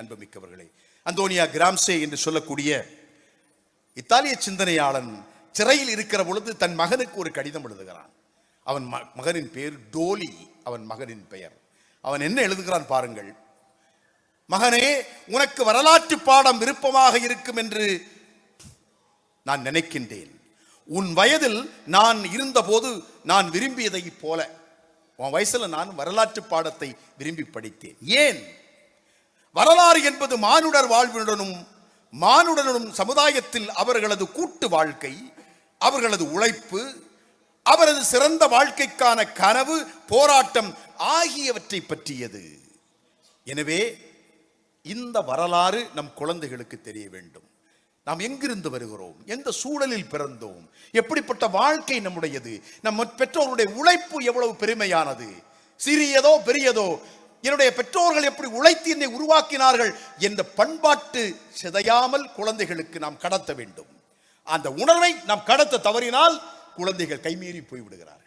அன்புமிக்கவர்களே அந்தோனியா Gramsci என்று சொல்லக்கூடிய இத்தாலிய சிந்தனையாளன் சிறையில் இருக்கிற பொழுது தன் மகனுக்கு ஒரு கடிதம் எழுதுகிறான். அவன் ம- மகனின் பெயர் டோலி அவன் மகனின் பெயர். அவன் என்ன எழுதுகிறான் பாருங்கள். மகனே உனக்கு வரலாற்று பாடம் விருப்பமாக இருக்கும் என்று நான் நினைக்கின்றேன். உன் வயதில் நான் இருந்தபோது நான் விரும்பியதைப் போல. உன் வயசுல நான் வரலாற்று பாடத்தை விரும்பி படித்தேன். ஏன்? வரலாறு என்பது மானுடர் வாழ்வுடனும் மானுடனும் சமுதாயத்தில் அவர்களது கூட்டு வாழ்க்கை அவர்களது உழைப்பு அவரது சிறந்த வாழ்க்கைக்கான கனவு போராட்டம் ஆகியவற்றை பற்றியது. எனவே இந்த வரலாறு நம் குழந்தைகளுக்கு தெரிய வேண்டும். நாம் எங்கிருந்து வருகிறோம்? எந்த சூழலில் பிறந்தோம்? எப்படிப்பட்ட வாழ்க்கை நம்முடையது? நம் பெற்றோருடைய உழைப்பு எவ்வளவு பெருமையானது? சிறியதோ பெரியதோ என்னுடைய பெற்றோர்கள் எப்படி உழைத்து என்னை உருவாக்கினார்கள் என்ற பண்பாட்டு சிதையாமல் குழந்தைகளுக்கு நாம் கடத்த வேண்டும். அந்த உணர்வை நாம் கடத்த தவறினால் குழந்தைகள் கைமீறி போய்விடுகிறார்கள்.